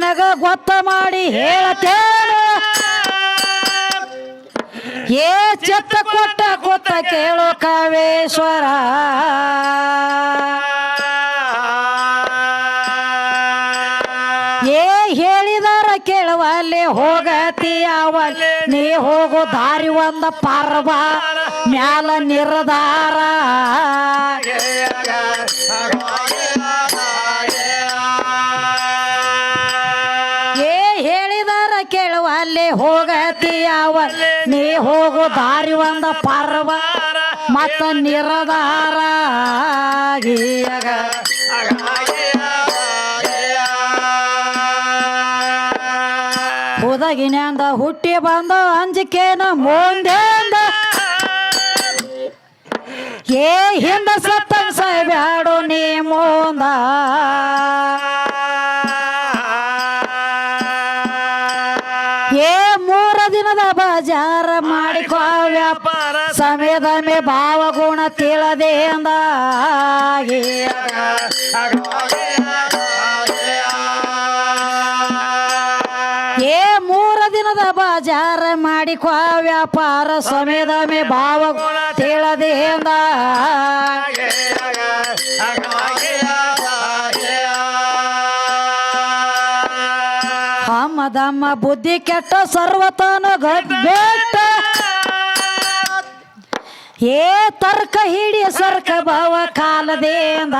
ನಿನಗ ಗೊತ್ತ ಮಾಡಿ ಹೇಳತೇನ ಏ ಚೆತ್ತ ಕೊಟ್ಟ ಕೊತ್ತ ಕೇಳು ಕಾವೇಶ್ವರ. ಏ ಹೇಳಿದಾರ ಕೇಳುವಲ್ಲಿ ಹೋಗತಿ ಯಾವ ನೀ ಹೋಗು ದಾರಿ ಒಂದ ಪರ್ವ, ಮ್ಯಾಲ ನಿರ್ಧಾರ. ಕೇಳುವಲ್ಲಿ ಹೋಗತಿ ಅವಲ್ ನೀ ಹೋಗು ದಾರಿ ಒಂದ ಪರ್ವ ಮತ್ತ ನಿರ್ಧಾರ ಗೀಯಗ. ಹುದಗಿನ್ಯಾಂದ ಹುಟ್ಟಿ ಬಂದ ಅಂಜಿಕೇನ ಮುಂದೆಂದ. ಏ ಹಿಂದ ಸತ್ತ ಸಾಯ್ಬ್ಯಾಡು ನೀ ಮುಂದ. ಬಜಾರ ಮಾಡಿಕೋ ವ್ಯಾಪಾರ ಸಮಯದಮೆ ಭಾವಗುಣ ತಿಳದೆ ಅಂದ ಏ ಮೂರ ದಿನದ ಬಜಾರ ಮಾಡಿಕೋ ವ್ಯಾಪಾರ ಸಮಯದಮೆ ಭಾವಗುಣ ತಿಳದೆ ಅಂದ ಹಮ್ಮದಮ್ಮ ಬುದ್ಧಿ ಕೆಟ್ಟ ಸರ್ವತನ ಗಡ್ಬೇಟ ಏ ತರ್ಕ ಹಿಡಿಯ ಸರ್ಕ ಭಾವ ಕಾಲದೇಂದ.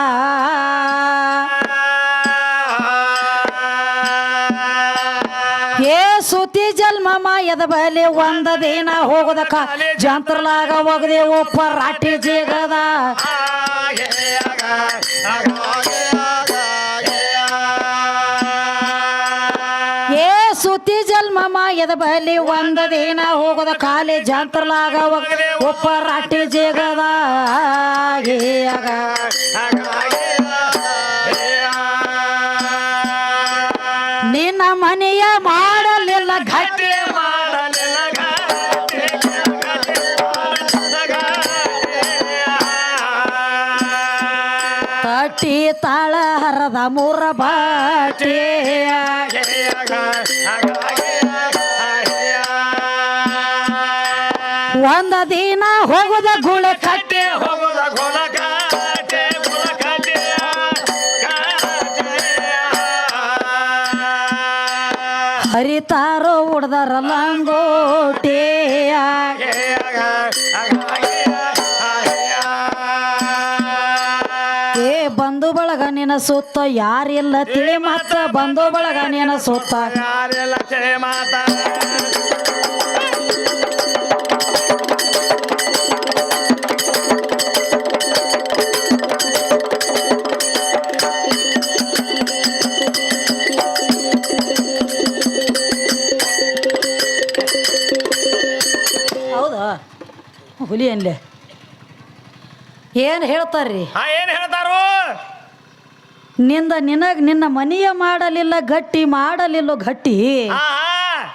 ಏ ಸುತಿ ಜನ್ಮ ಮಾಯದ ಬಲೆ ಒಂದ ದಿನ ಹೋಗದ ಕಾ ಜಂತ್ರಲಾಗ ಒಗದೆ ಒಪ್ಪ ರಾಟಿ ಜಿಗದ ಸುತಿ ಜನ್ಮ ಮಾಯದ ಬಲಿ ಒಂದ ದಿನ ಹೋಗದ ಖಾಲಿ ಜಾತ್ರಲಾಗ ಒಪ್ಪ ರಾಟಿ ಜೇಗದ. ನಿನ್ನ ಮನೆಯ ಮಾಡಲಿಲ್ಲ ಘಟ್ಟಿ ತಟ್ಟಿ ತಾಳ ಹರದ ಮೂರ ಬಾಟಿ ಒಂದ ದಿನ ಹೋಗುದ ಗುಳ ಕಟ್ಟೆ. ಹೋಗುದ ಗುಳ ಹರಿತಾರೋ ಉಡ್ದಾರ ಲಂಗೋಟೇಯ ಏ ಬಂಧು ಬಳಗ ನಿನ ಸುತ್ತ ಯಾರಿಲ್ಲ ತಿಳಿ ಮತ್ತ ಬಂಧು ಬಳಗ ನಿನ ಸುತ್ತ. ಯಾರಿಲ್ಲ ತಿಳಿ ಮಾತಾ ಹುಲಿ ಅನ್ಲೆ ಏನು ಹೇಳ್ತಾರ್ರಿ? ಹಾ ಏನ್ ಹೇಳ್ತಾರು? ನಿಂದ ನಿನಗ್ ನಿನ್ನ ಮನೆಯ ಮಾಡಲಿಲ್ಲ ಗಟ್ಟಿ ಮಾಡಲಿಲ್ಲ ಗಟ್ಟಿ. ಹಾ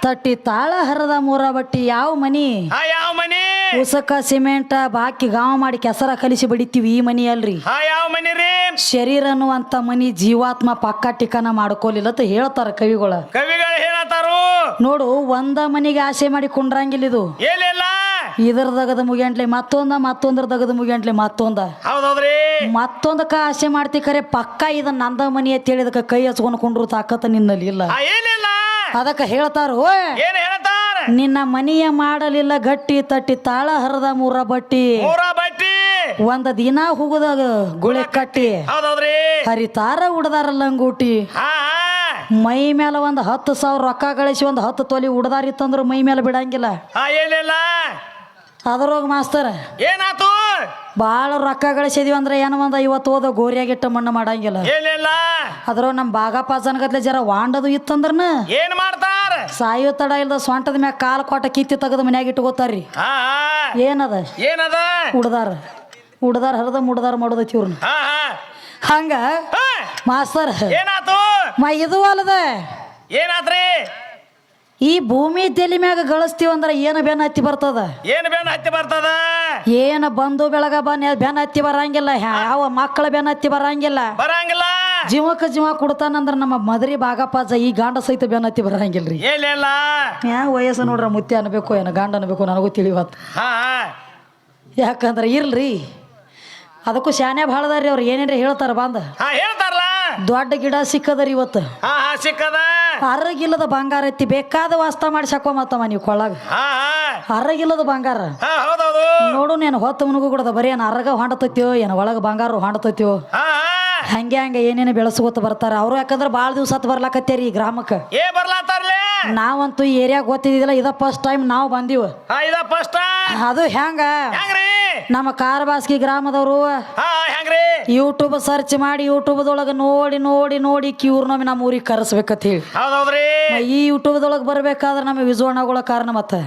ತಟ್ಟಿ ತಾಳ ಹರದ ಮೂರ ಬಟ್ಟಿ ಯಾವ ಮನಿ? ಹಾ ಯಾವ ಮನಿ? ಉಸಕ ಸಿಮೆಂಟ ಬಾಕಿ ಗಾವ ಮಾಡಿ ಕೆಸರ ಕಲಿಸಿ ಬಡಿತೀವಿ ಈ ಮನಿ ಅಲ್ರಿ. ಹಾ ಯಾವ ಮನಿ ರೀ? ಶರೀರ ಅನ್ನುವಂತ ಮನಿ ಜೀವಾತ್ಮ ಪಕ್ಕ ಟಿಕನ ಮಾಡ್ಕೊಲಿಲ್ಲ ಅಂತ ಹೇಳ್ತಾರ ಕವಿಗಳ. ಕವಿಗಳು ಹೇಳತಾರು? ನೋಡು ಒಂದ ಮನಿಗೆ ಆಸೆ ಮಾಡಿ ಕುಂಡ್ರಂಗಿಲ್ಲ ಇದು. ಏನಿಲ್ಲ. ಇದರ ದಗದ ಮುಗಿಯಂಟ್ಲೆ ಮತ್ತೊಂದ ಮತ್ತೊಂದ್ರ ದಗದ ಮುಗಿಯಂಟ್ಲೆ ಮತ್ತೊಂದ. ಹೌದೌದ್ರಿ? ಮತ್ತೊಂದಕ್ಕ ಆಸೆ ಮಾಡ್ತಿ ಖರೆ ಪಕ್ಕ ಇದ ನಂದ ಮನಿ ಅಂತ ಹೇಳಿದಕ್ಕ ಕೈ ಹಚ್ಕೊಂಡು ಕುಂಡ್ರು ತಾಕತ್ತ ನಿನ್ನಲ್ಲಿ ಇಲ್ಲ. ಆ, ಏನಿಲ್ಲ. ಅದಕ್ಕ ಹೇಳ್ತಾರೋ ಏನ್ ಹೇಳ್ತಾರ? ನಿನ್ನ ಮನೆಯ ಮಾಡಲಿಲ್ಲ ಗಟ್ಟಿ ತಟ್ಟಿ ತಾಳ ಹರದ ಮೂರ ಬಟ್ಟಿ. ಮೂರ ಬಟ್ಟಿ. ಒಂದ ದಿನ ಹೋಗದಾಗ ಗುಳೆ ಕಟ್ಟಿ. ಹೌದೌದ್ರಿ. ಹರಿತಾರ ಉಡದಾರ ಲಂಗೂಟಿ. ಹಾ ಹಾ. ಮೈ ಮೇಲೆ ಒಂದು ಹತ್ತು ಸಾವಿರ ರೊಕ್ಕ ಗಳಿಸಿ ಒಂದು ಹತ್ತು ತೊಲಿ ಉಡದಾರಿತ್ತಂದ್ರ ಮೈ ಮೇಲೆ ಬಿಡಂಗಿಲ್ಲ. ಹಾ ಏನಿಲ್ಲ. ಅದ್ರಾಗ ಮಾಸ್ತರ. ಏನಾತು? ಭಾಳ ರೊಕ್ಕ ಗಳಿಸಿದೀವಿ ಅಂದ್ರೆ ಏನೋ ಒಂದು ಐವತ್ತು ಹೋದ ಗೋರಿಯಾಗಿಟ್ಟ ಮಣ್ಣು ಮಾಡಂಗಿಲ್ಲ. ಏನಿಲ್ಲ. ಅದ್ರ ನಮ್ಮ ಬಾಗಪ್ಪ ಜನಗತ್ಲೆ ಜರ ವಾಂಡದು ಇತ್ತಂದ್ರನ? ಏನ್ ಮಾಡ್ತಾರ? ಸಾಯೋ ತಡ ಇಲ್ದ ಸೊಂಟದ ಮ್ಯಾಗ ಕಾಲು ಕೊಟ್ಟ ಕಿತ್ತಿ ತೆಗೆದು ಮನ್ಯಾಗ ಇಟ್ಕೋತಾರ್ರಿ. ಏನದ? ಏನದ? ಉಡ್ದಾರ. ಉಡ್ದಾರ ಹರಿದ ಮುಡ್ದಾರ ಮಾಡೋದೈತಿ ಇವ್ರನ್ನ ಹಂಗ? ಮಾಸ್ತರ್. ಏನಾತು? ಮ ಇದು ಅಲ್ಲದ ಏನಾತ್ರಿ? ಈ ಭೂಮಿ ತೆಲಿ ಮ್ಯಾಗ ಗಳಿಸ್ತೀವಿ ಅಂದ್ರೆ ಏನು ಬೆನ್ನ ಹತ್ತಿ ಬರ್ತದ? ಏನು ಬೆನ್ನ ಹತ್ತಿ ಬರ್ತದ? ಏನು ಬಂದು ಬೆಳಗ ಬನ್ನಿ ಬೆನ್ನ ಹತ್ತಿ ಬರಂಗಿಲ್ಲ ಯಾವ ಮಕ್ಕಳ ಬೆನ್ನ ಹತ್ತಿ ಬರಂಗಿಲ್ಲ. ಬರಂಗಿಲ್ಲ. ಜೀವಕ್ಕೆ ಜೀವ ಕೊಡ್ತಾನಂದ್ರ ನಮ್ಮ ಮದರಿ ಬಾಗಪ್ಪಾಜ ಈ ಗಾಂಡ ಸಹಿತ ಬೆನ್ನತ್ತಿ ಬರಂಗಿಲ್ರಿ. ಏನಿಲ್ಲ ಯಾ ವಯಸ್ಸು ನೋಡ್ರ ಮುತ್ತೆ ಅನ್ಬೇಕು ಏನು ಗಾಂಡ ಅನ್ಬೇಕು ನನಗೂ ತಿಳಿವತ್ತು ಯಾಕಂದ್ರೆ ಇರ್ಲ್ರಿ. ಅದಕ್ಕೂ ಶಾನೆ ಭಾಳ ಅದಾರಿ ಅವ್ರು ಏನೇನ್ರಿ ಹೇಳ್ತಾರ ಬಂದ? ಹೇಳ್ತಾರಲ್ಲ. ದೊಡ್ಡ ಗಿಡ ಸಿಕ್ಕದರಿ ಇವತ್ತು. ಸಿಕ್ಕದ. ಅರಗಿಲ್ಲದ ಬಂಗಾರ ಐತಿ ಬೇಕಾದ ವಾಸ್ತ ಮಾಡಿ ಸಾಕೋಮತ್ತಮ್ಮ ನೀವು ಕೊಳ್ಳಾಗ. ಹಾ ಹಾ. ಅರಗಿಲ್ಲದ ಬಂಗಾರ. ನೋಡು ನಾನು ಹೊತ್ತ ಮುನುಗು ಕೊಡದ ಬರೀ ಏನು ಅರಗ ಹೊಂಡತೈತ್ಯೋ ಏನು ಒಳಗೆ ಬಂಗಾರ ಹೊಂಡತೈತ್ಯೋ. ಹಂಗೆ ಹಂಗೆ ಏನೇನು ಬೆಳೆಸ್ಕೋತ ಬರ್ತಾರ. ಅವರು ಯಾಕಂದ್ರೆ ಭಾಳ ದಿವಸ ಹತ್ತು ಬರ್ಲಾಕತ್ತೇರಿ ಈ ಗ್ರಾಮಕ್ಕೆ. ಏ ಬರ್ಲಾತಾರ್ಲೆ? ನಾವಂತೂ ಈ ಏರಿಯಾಗ ಗೊತ್ತಿದ್ದಿಲ್ಲ ಇದ ಫಸ್ಟ್ ಟೈಮ್ ನಾವು ಬಂದೀವಿ. ಹಾ ಇದ ಫಸ್ಟ್ ಅದು ಹೆಂಗ? ಹೆಂಗ್ರಿ? ನಮ್ಮ ಕಾರಬಾಸ್ಗಿ ಗ್ರಾಮದವರು ಯೂಟ್ಯೂಬ್ ಸರ್ಚ್ ಮಾಡಿ ಯೂಟ್ಯೂಬ್ದೊಳಗೆ ನೋಡಿ ನೋಡಿ ನೋಡಿ ಕ್ಯೂರ್ನೊಮ್ಮೆ ನಮ್ಮ ಊರಿಗೆ ಕರೆಸ್ಬೇಕಂತ ಹೇಳಿ. ಹೌದೌದ್ರಿ? ಈ ಯೂಟ್ಯೂಬ್ದೊಳಗೆ ಬರ್ಬೇಕಾದ್ರೆ ನಮ್ಮ ವಿಜೋಣ ಕಾರಣ ಮತ್ತೆ.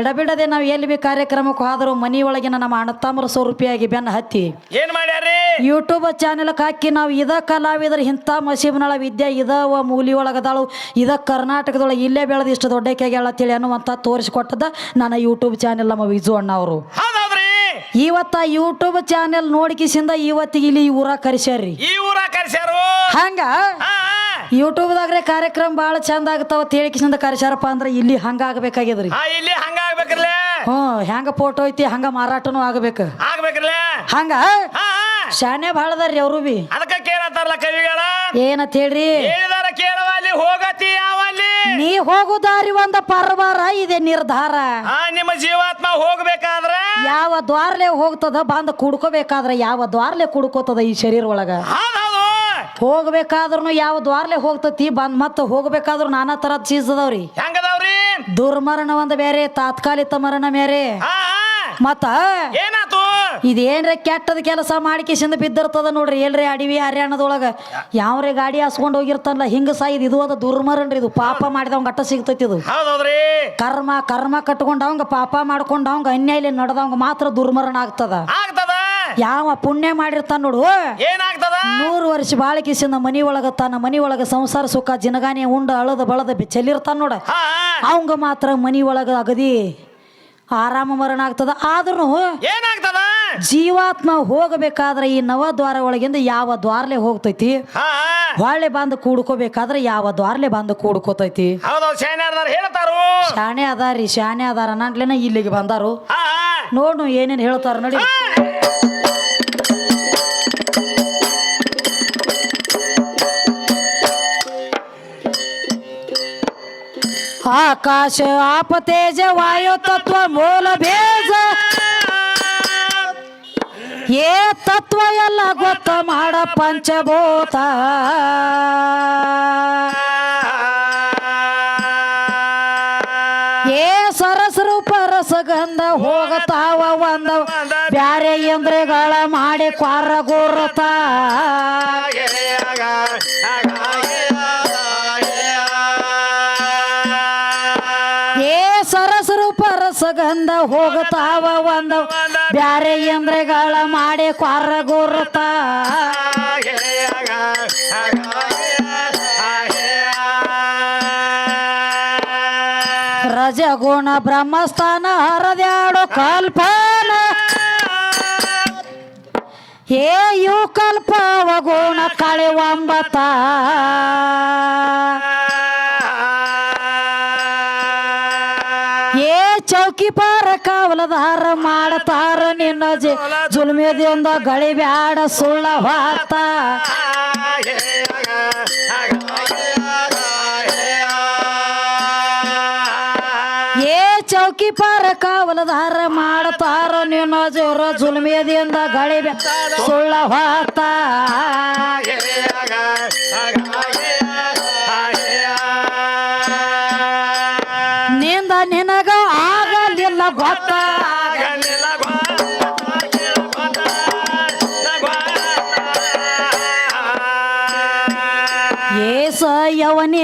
ಎಡಬಿಡದೆ ನಾವು ಎಲ್ಲಿ ಬಿ ಕಾರ್ಯಕ್ರಮಕ್ಕೆ ಹೋದರೂ ಮನಿ ಒಳಗಿನ ನಮ್ಮ ಅಣ್ಣತಾಮ್ರ ಸ್ವರೂಪಿಯಾಗಿ ರೂಪಾಯಿಗೆ ಬೆನ್ನ ಹತ್ತಿ. ಏನ್ ಮಾಡ್ಯಾರಿ ಯೂಟ್ಯೂಬ್ ಚಾನೆಲ್ ಹಾಕಿ ನಾವು ಇದ ಕಲಾವಿದ್ರ ಇಂಥ ಮಸೀಬ್ನಳ ವಿದ್ಯೆ ವ ಮೂಲಿ ಒಳಗದಾಳು ಇದ ಕರ್ನಾಟಕದೊಳಗೆ ಇಲ್ಲೇ ಬೆಳೆದು ಇಷ್ಟು ದೊಡ್ಡಕ್ಕೆ ಹೇಳತ್ತೇಳಿ ಅನ್ನುವಂಥ ತೋರಿಸಿಕೊಟ್ಟದ ನನ್ನ ಯೂಟ್ಯೂಬ್ ಚಾನೆಲ್ ನಮ್ಮ ವಿಜು ಅಣ್ಣ ಅವರು ಇವತ್ತ ಯೂಟ್ಯೂಬ್ ಚಾನೆಲ್ ನೋಡ್ಕಿಸಿಂದ ಇವತ್ತಿಗೆ ಇಲ್ಲಿ ಊರ ಕರೆಸ್ಯಾರ್ರಿ. ಈ ಊರ ಕರ್ಸ್ಯಾರು? ಹಂಗ? ಯೂಟ್ಯೂಬ್ ಯೂಟ್ಯೂಬ್ದಾಗ್ರೆ ಕಾರ್ಯಕ್ರಮ ಭಾಳ ಚಂದ ಆಗ್ತಾವ ತೇಳಿಕಿಸಿಂದ ಕರೆಸ್ಯಾರಪ್ಪ ಅಂದ್ರೆ ಇಲ್ಲಿ ಹಂಗ ಆಗ್ಬೇಕಾಗ್ಯದ್ರಿ. ಹಾ ಇಲ್ಲಿ ಹಂಗ ಆಗ್ಬೇಕ್ರಲ್ಲ? ಹ್ಞೂ ಹೆಂಗ ಫೋಟೋ ಐತಿ ಹಂಗ ಮಾರಾಟನೂ ಆಗ್ಬೇಕು. ಆಗ್ಬೇಕ್ರಲ್ಲ? ಹಂಗ? ಹಾ ಶಾನೆ ಭಾಳ ಅದಾರ್ರಿ ಅವರು ಬಿ. ಅದಕ್ಕೆ ಕೇಳತ್ತಾರಲ್ಲ ಕವಿಗಳ? ಏನಂತ ಹೇಳ್ರಿ? ಹೇಳಿದಾರ ಕೇಳುವ ಅಲ್ಲಿ ಹೋಗತಿ ಯಾವಲ್ಲಿ ನೀ ಹೋಗು ದಾರಿ ಒಂದ ಪರ್ವಾರ ಇದೆ ನಿರ್ಧಾರ. ಹಾ ನಿಮ್ಮ ಜೀವಾತ್ಮ ಹೋಗ್ಬೇಕಾದ್ರೆ? ಯಾವ ದ್ವಾರ್ಲೆ ಹೋಗ್ತದ ಬಂದ ಕುಡ್ಕೋಬೇಕಾದ್ರೆ ಯಾವ ದ್ವಾರ್ಲೆ ಕುಡ್ಕೋತದ ಈ ಶರೀರ ಒಳಗ? ಹೌದ್ ಹೌದು. ಹೋಗ್ಬೇಕಾದ್ರೂ ಯಾವ ದ್ವಾರ್ಲೆ ಹೋಗ್ತತಿ ಬಂದ್ ಮತ್ತ ಹೋಗ್ಬೇಕಾದ್ರೂ ನಾನಾ ತರದ ಚೀಸ್ ಅದಾವ್ರಿ. ಹೆಂಗದವ್ರಿ? ದುರ್ಮರಣ ಒಂದ್ ಬೇರೆ ತಾತ್ಕಾಲಿಕ ಮರಣ ಬೇರೆ ಹಾ ಹಾ. ಮತ್ತ ಏನಾತು? ಇದೇನ್ರಿ ಕೆಟ್ಟದ ಕೆಲಸ ಮಾಡಿಕಿಸಿಂದ ಬಿದ್ದಿರ್ತದ ನೋಡ್ರಿ. ಎಲ್ರಿ ಅಡಿವಿ ಹರ್ಯಾಣದೊಳಗ? ಯಾವ್ರೆ ಗಾಡಿ ಹಾಸ್ಕೊಂಡು ಹೋಗಿರ್ತಾನಲ್ಲ ಹಿಂಗ ಸಾಯಿದ್ ಇದು ಅದ ದುರ್ಮರನ್ರಿ ಇದು. ಪಾಪ ಮಾಡಿದವಂಗ ಅಟ್ಟ ಸಿಗ್ತೈತಿ ಇದು. ಕರ್ಮ ಕರ್ಮ ಕಟ್ಕೊಂಡವಂಗ ಪಾಪ ಮಾಡ್ಕೊಂಡವಂಗ ಅನ್ಯಾಯ ನಡೆದವಂಗ ಮಾತ್ರ ದುರ್ಮರಣ ಆಗ್ತದ. ಯಾವ ಪುಣ್ಯ ಮಾಡಿರ್ತಾನ ನೋಡು. ನೂರು ವರ್ಷ ಬಾಳಕಿಸಿಂದ ಮನಿ ಒಳಗ ತನ್ನ ಮನಿ ಒಳಗ ಸಂಸಾರ ಸುಖ ಜಿನಗಾನೆ ಉಂಡ ಅಳದ ಬಳದ ಚೆಲ್ಲಿರ್ತಾನ ನೋಡ. ಅವಂಗ ಮಾತ್ರ ಮನಿ ಒಳಗ ಅಗದಿ ಆರಾಮ ಮರಣ ಆಗ್ತದ. ಆದ್ರೂ ಏನಾಗ್ತದ? ಜೀವಾತ್ಮ ಹೋಗಬೇಕಾದ್ರೆ ಈ ನವ ದ್ವಾರ ಒಳಗಿಂದ ಯಾವ ದ್ವಾರಲೆ ಹೋಗ್ತೈತಿ. ಹೊಳ್ಳೆ ಬಂದು ಕೂಡ್ಕೋಬೇಕಾದ್ರೆ ಯಾವ ದ್ವಾರಲೆ ಬಂದು ಕೂಡ್ಕೋತೈತಿ? ಹೇಳ್ತಾರು. ಶಾಣೆ ಅದಾರಿ ಶಾಣೆ ಅದಾರ ನಂಟ್ಲೆನ ಇಲ್ಲಿಗೆ ಬಂದಾರು. ನೋಡು ಏನೇನ್ ಹೇಳ್ತಾರ ನೋಡಿ. ಆಕಾಶ ಆಪ ತೇಜ ವಾಯು ತತ್ವ ಮೂಲ ಬೇಜ. ಏ ತತ್ವ ಎಲ್ಲ ಗೊತ್ತ ಮಾಡ ಪಂಚಭೂತ. ಏ ಸರಸರೂಪ ರಸಗಂಧ ಹೋಗತಾವ ಒಂದ ಬ್ಯಾರೆ ಎಂದ್ರೆಗಳ ಮಾಡಿ ಕ್ವಾರ ಗುರುತ. ಏ ಸರಸರೂಪ ರಸಗಂಧ ಹೋಗತಾವ ಒಂದ ಬ್ಯಾರೆ ಎಂದ್ರೆಗಳ ಮಾಡಿ ಕ್ವಾರ ಗುರುತ. ರಜಗುಣ ಬ್ರಹ್ಮಸ್ಥಾನ ಹರದ್ಯಾಡು ಕಲ್ಪನ. ಏ ಯು ಕಲ್ಪವ ಗುಣ ಕಳೆ ಒಂಬತ್ತ ಏ ಚೌಕಿ ಕಾವಲದಾರ ಮಾಡತಾರ ನಿನ್ನ ಜೆ ಜುಲ್ಮೇದಿಂದ ಗಳಿ ಬ್ಯಾಡ ಸುಳ್ಳ ಭಾರತ ಏ ಚೌಕಿ ಪಾರ ಕಾವಲದಾರ ಮಾಡತಾರ ನಿನ್ನ ಜೋರ ಜುಲ್ಮೇದಿಂದ ಗಳಿ ಬ್ಯಾಡ ಸುಳ್ಳ ಹೊತ್ತ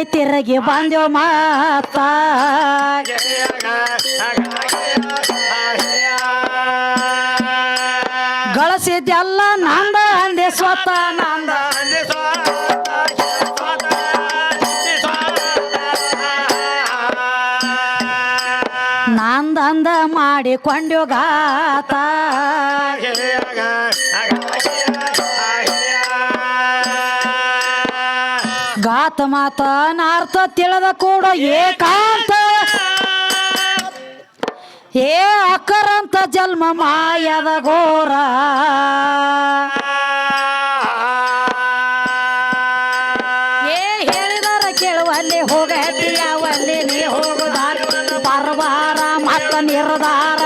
ತಿರುಗಿ ಬಂದೆವು ಮಾತ. ಗಳಿಸಿದ್ದೆಲ್ಲ ನಂದ ಅಂದೆ ಸ್ವತ ನಂದ. ನಂದಂದ ಮಾಡಿಕೊಂಡ್ಯೋ ಗಾತ ಮಾತ ಮಾತ ನಾರ್ಥ ತಿಳಿದ ಕೂಡ ಏಕಾಂತ. ಏ ಅಕರಂತ ಜನ್ಮ ಮಾಯದ ಘೋರ. ಏ ಹೇಳಿದಾರ ಕೇಳುವಲ್ಲಿ ಹೋಗ ಯಾವಲ್ಲಿ ನೀ ಹೋಗುದಾರ ಬರಬಾರ ಮತ್ತ ನಿರ್ಧಾರ.